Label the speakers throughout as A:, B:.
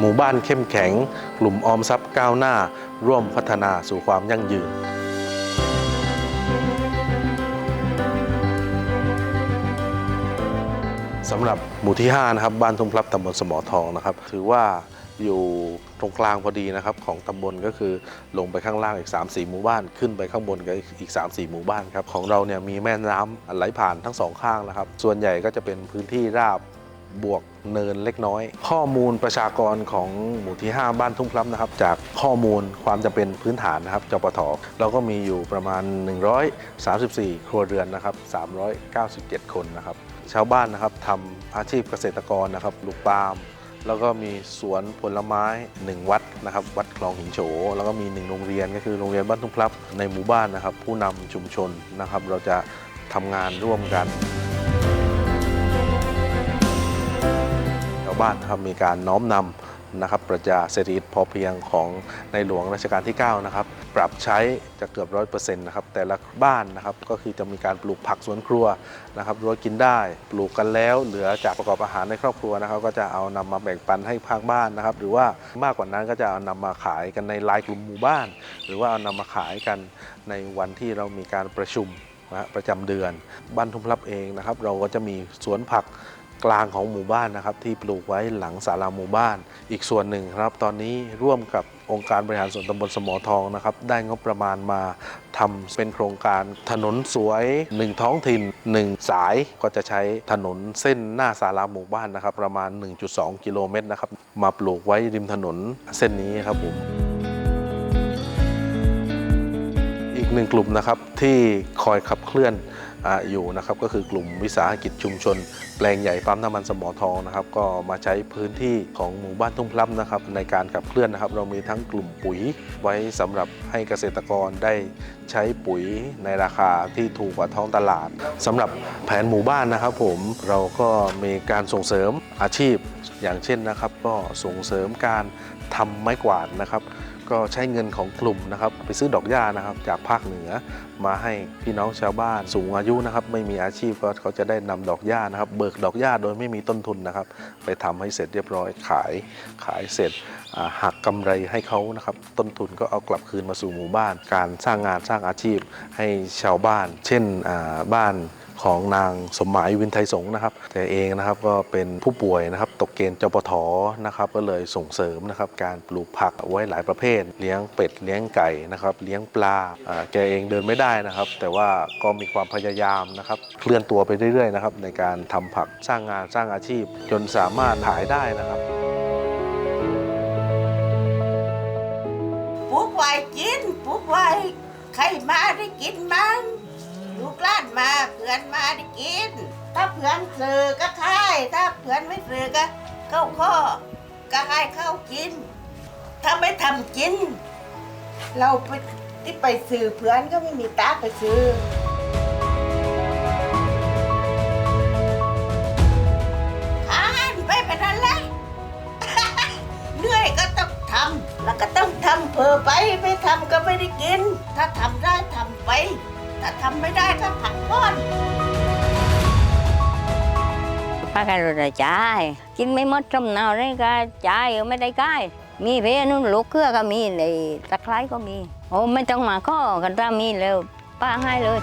A: หมู่บ้านเข้มแข็ง กลุ่มออมทรัพย์ก้าวหน้า ร่วมพัฒนาสู่ความยั่งยืนสำหรับหมู่ที่5นะครับบ้านทุ่งพลับตำบลสมอทองนะครับ ถือว่าอยู่ตรงกลางพอดีนะครับของตำบลก็คือลงไปข้างล่างอีก 3-4 หมู่บ้าน ขึ้นไปข้างบนก็อีก 3-4 หมู่บ้านครับของเราเนี่ยมีแม่น้ำไหลผ่านทั้งสองข้างนะครับ ส่วนใหญ่ก็จะเป็นพื้นที่ราบ บวกเนินเล็กน้อย ข้อมูลประชากรของหมู่ที่ 5 บ้านทุ่งพลับนะครับ จากข้อมูลความจำเป็นพื้นฐานนะครับจปทเราก็มีอยู่ประมาณ 134 ครัวเรือนนะครับ 397 คนนะครับ ชาวบ้านนะครับทำอาชีพเกษตรกรนะครับลูกปาล์มแล้วก็มีสวนผลไม้ 1 วัดนะครับ วัดคลองหินโฉแล้วก็มี 1 โรงเรียนก็คือโรงเรียนบ้านทุ่งพลับในหมู่บ้านนะครับ ผู้นำชุมชนนะครับ เราจะทำงานร่วมกันาวบ้านนะครับมีการน้อมนำนะครับปรัชญาเศรษฐกิจพอเพียงของในหลวงรัชกาลที่ 9 นะครับ ปรับใช้จะเกือบร้อยเปอร์เซ็นต์นะครับแต่ละบ้านนะครับก็คือจะมีการปลูกผักสวนครัวนะครับรั้วกินได้ ปลูกกันแล้วเหลือจากประกอบอาหารในครอบครัวนะครับ ก็จะเอานำมาแบ่งปันให้ภาคบ้านนะครับ หรือว่ามากกว่านั้นก็จะเอานำมาขายกันในไลน์กลุ่มหมู่บ้าน หรือว่าเอานำมาขายกันในวันที่เรามีการประชุมนะฮะประจำเดือนบ้านทุ่งพลับเองนะครับ เราก็จะมีสวนผัก กลางของหมู่บ้านนะครับที่ปลูกไว้หลังศาลาหมู่บ้าน อีกส่วนหนึ่งครับ ตอนนี้ร่วมกับองค์การบริหารส่วนตำบลสมอทองนะครับได้งบประมาณมาทำเป็นโครงการถนนสวย 1 ท้องถิ่น 1 สายก็จะใช้ถนนเส้นหน้าศาลาหมู่บ้านนะครับประมาณ 1.2 กิโลเมตรนะครับมาปลูกไว้ริมถนนเส้นนี้ครับผมอีกหนึ่งกลุ่มนะครับที่คอยขับเคลื่อน อยู่นะครับก็คือกลุ่มวิสาหกิจชุมชน แปลงใหญ่ปั๊มน้ำมันสมอทองนะครับก็มาใช้พื้นที่ของหมู่บ้านทุ่งพลับนะครับในการขับเคลื่อนนะครับ เรามีทั้งกลุ่มปุ๋ยไว้สำหรับให้เกษตรกรได้ใช้ปุ๋ยในราคาที่ถูกกว่าท้องตลาดสำหรับแผนหมู่บ้านนะครับ ผมเราก็มีการส่งเสริมอาชีพอย่างเช่นนะครับ ก็ส่งเสริมการทำไม้กวาดนะครับ ก็ใช้เงินของกลุ่มนะครับไปซื้อดอกหญ้านะครับจากภาคเหนือ มาให้พี่น้องชาวบ้านสูงอายุนะครับไม่มีอาชีพก็เขาจะได้นำดอกหญ้านะครับ เบิกดอกหญ้าโดยไม่มีต้นทุนนะครับ ไปทำให้เสร็จเรียบร้อยขายขายเสร็จหักกำไรให้เขานะครับ ต้นทุนก็เอากลับคืนมาสู่หมู่บ้าน การสร้างงานสร้างอาชีพให้ชาวบ้าน เช่นบ้าน ของนางสมหมายวินไทยสงนะครับแต่เองนะครับก็เป็นผู้ป่วยนะครับตกเกณฑ์จปทนะครับก็เลยส่งเสริมนะครับการปลูกผักไว้หลายประเภท เลี้ยงเป็ดเลี้ยงไก่นะครับเลี้ยงปลาแกเองเดินไม่ได้นะครับ แต่ว่าก็มีความพยายามนะครับเคลื่อนตัวไปเรื่อยๆนะครับในการทำผักสร้างงานสร้างอาชีพ จนสามารถขายได้นะครับ
B: ปลูกไว้กินปลูกไว้ใครมาได้กินมันลูกล้านมา อนมาได้กิน ถ้าเพื่อนซื้อก็ขายถ้าเพื่อนไม่ซื้อก็เข้าข้อก็ให้เข้ากิน ถ้าไม่ทำกิน เราไปที่ไปซื้อเพื่อนก็ไม่มีตาไปซื้อทานไปเป็นอะไรเหนื่อยก็ต้องทำแล้วก็ต้องทำเพื่อไป ไม่ทำก็ไม่ได้กิน ถ้าทำได้ทำไป ถ้าทำไม่ได้ก็ผักก้อน
C: ป้าก็รู้ได้จ่ายกินไม่หมดจำเนาเลยก็จ่ายไม่ได้ก่ายมีเพนุ่นลูกเครือก็มีเลยตะไคร้ก็มี โอ้ไม่ต้องมาข้อกันถ้ามีแล้วป้าให้เลย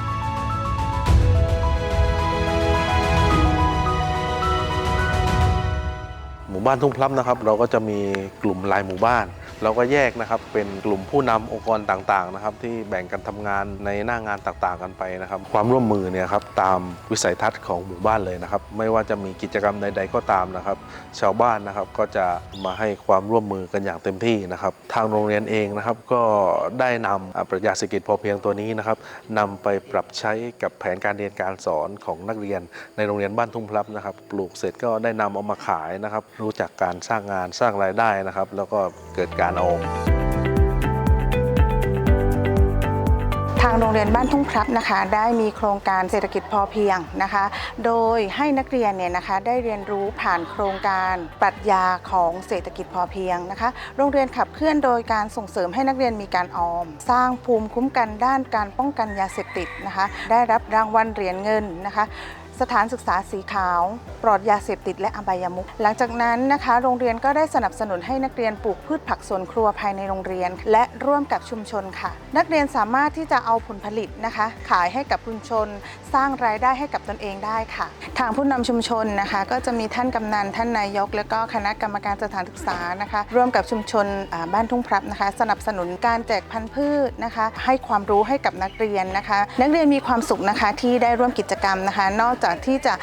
A: หมู่บ้านทุ่งพลับนะครับ เราก็จะมีกลุ่มลายหมู่บ้าน เราก็แยกนะครับเป็นกลุ่มผู้นำองค์กรต่างๆนะครับที่แบ่งกันทำงานในหน้างานต่างๆ กันไปนะครับ ความร่วมมือเนี่ยครับตามวิสัยทัศน์ของหมู่บ้านเลยนะครับ ไม่ว่าจะมีกิจกรรมใดๆก็ตามนะครับ ชาวบ้านนะครับก็จะมาให้ความร่วมมือกันอย่างเต็มที่นะครับทางโรงเรียนเองนะครับก็ได้นำอ่าปรัชญาเศรษฐกิจพอเพียงตัวนี้นะครับนำไปปรับใช้กับแผนการเรียนการสอนของนักเรียน ในโรงเรียนบ้านทุ่งพลับนะครับ ปลูกเสร็จก็ได้นำเอามาขายนะครับ รู้จักการสร้างงานสร้างรายได้นะครับ แล้วก็เกิดการออม
D: ทางโรงเรียนบ้านทุ่งพลับนะคะได้มีโครงการเศรษฐกิจพอเพียงนะคะ โดยให้นักเรียนเนี่ยนะคะได้เรียนรู้ผ่านโครงการปรัชญาของเศรษฐกิจพอเพียงนะคะ โรงเรียนขับเคลื่อนโดยการส่งเสริมให้นักเรียนมีการออม สร้างภูมิคุ้มกันด้านการป้องกันยาเสพติดนะคะ ได้รับรางวัลเหรียญเงินนะคะ สถานศึกษาสีขาว ปลอดยาเสพติดและอบายามุขหลังจากนั้นนะคะ โรงเรียนก็ได้สนับสนุนให้นักเรียนปลูกพืชผักสวนครัวภายในโรงเรียน และร่วมกับชุมชนค่ะ นักเรียนสามารถที่จะเอาผลผลิตนะคะ ขายให้กับชุมชน สร้างรายได้ให้กับตนเองได้ค่ะ ทางผู้นำชุมชนนะคะ ก็จะมีท่านกำนันท่านนายก และก็คณะกรรมการสถานศึกษานะคะ ร่วมกับชุมชนบ้านทุ่งพลับนะคะ สนับสนุนการแจกพันธุ์พืชนะคะ ให้ความรู้ให้กับนักเรียนนะคะ นักเรียนมีความสุขนะคะที่ได้ร่วมกิจกรรมนะคะ นอกจากที่จะ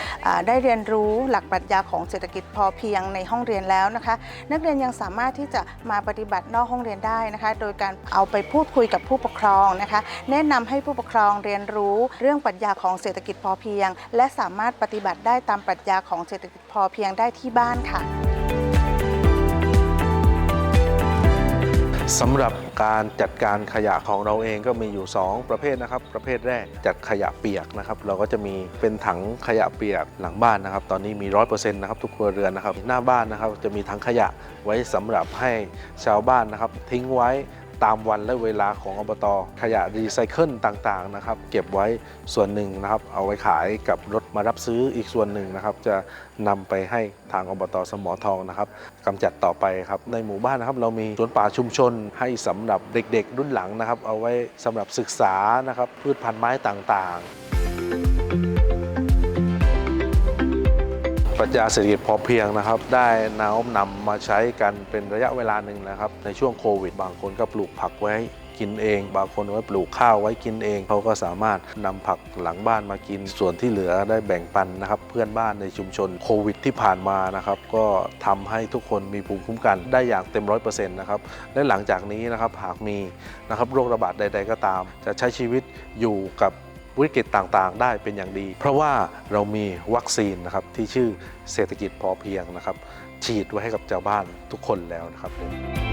D: ได้เรียนรู้หลักปรัชญาของเศรษฐกิจพอเพียงในห้องเรียนแล้วนะคะ นักเรียนยังสามารถที่จะมาปฏิบัตินอกห้องเรียนได้นะคะ โดยการเอาไปพูดคุยกับผู้ปกครองนะคะ แนะนำให้ผู้ปกครองเรียนรู้เรื่องปรัชญาของเศรษฐกิจพอเพียง และสามารถปฏิบัติได้ตามปรัชญาของเศรษฐกิจพอเพียงได้ที่บ้านค่ะ
A: สำหรับการจัดการขยะของเราเองก็มีอยู่ 2 ประเภทนะครับ ประเภทแรกจัดขยะเปียกนะครับ เราก็จะมีเป็นถังขยะเปียกหลังบ้านนะครับ ตอนนี้มี 100%นะครับทุกครัวเรือนนะครับ หน้าบ้านนะครับจะมีถังขยะไว้สำหรับให้ชาวบ้านนะครับ ทิ้งไว้ ตามวันและเวลาของอบต ขยะรีไซเคิลต่างๆนะครับเก็บไว้ส่วนหนึ่งนะครับ เอาไว้ขายกับรถมารับซื้ออีกส่วนหนึ่งนะครับ จะนำไปให้ทางอบตสมอทองนะครับกำจัดต่อไปครับในหมู่บ้านนะครับ เรามีสวนป่าชุมชนให้สำหรับเด็กๆ รุ่นหลังนะครับ เอาไว้สำหรับศึกษานะครับพืชพันธุ์ไม้ต่างๆ ปรัชญาเศรษฐกิจพอเพียงนะครับ ได้น้อมนำมาใช้กันเป็นระยะเวลาหนึ่งนะครับ ในช่วงโควิด บางคนก็ปลูกผักไว้กินเองบางคนไว้ปลูกข้าวไว้กินเอง เขาก็สามารถนำผักหลังบ้านมากิน ส่วนที่เหลือได้แบ่งปันนะครับ เพื่อนบ้านในชุมชนโควิดที่ผ่านมานะครับ ก็ทำให้ทุกคนมีภูมิคุ้มกันได้อย่างเต็มร้อยเปอร์เซ็นต์นะครับ และหลังจากนี้นะครับหากมีนะครับโรคระบาดใด ๆ ก็ตาม จะใช้ชีวิตอยู่กับ วิกฤตต่างๆ ได้เป็นอย่างดี เพราะว่าเรามีวัคซีนนะครับที่ชื่อเศรษฐกิจพอเพียงนะครับ ฉีดไว้ให้กับชาวบ้านทุกคนแล้วนะครับผม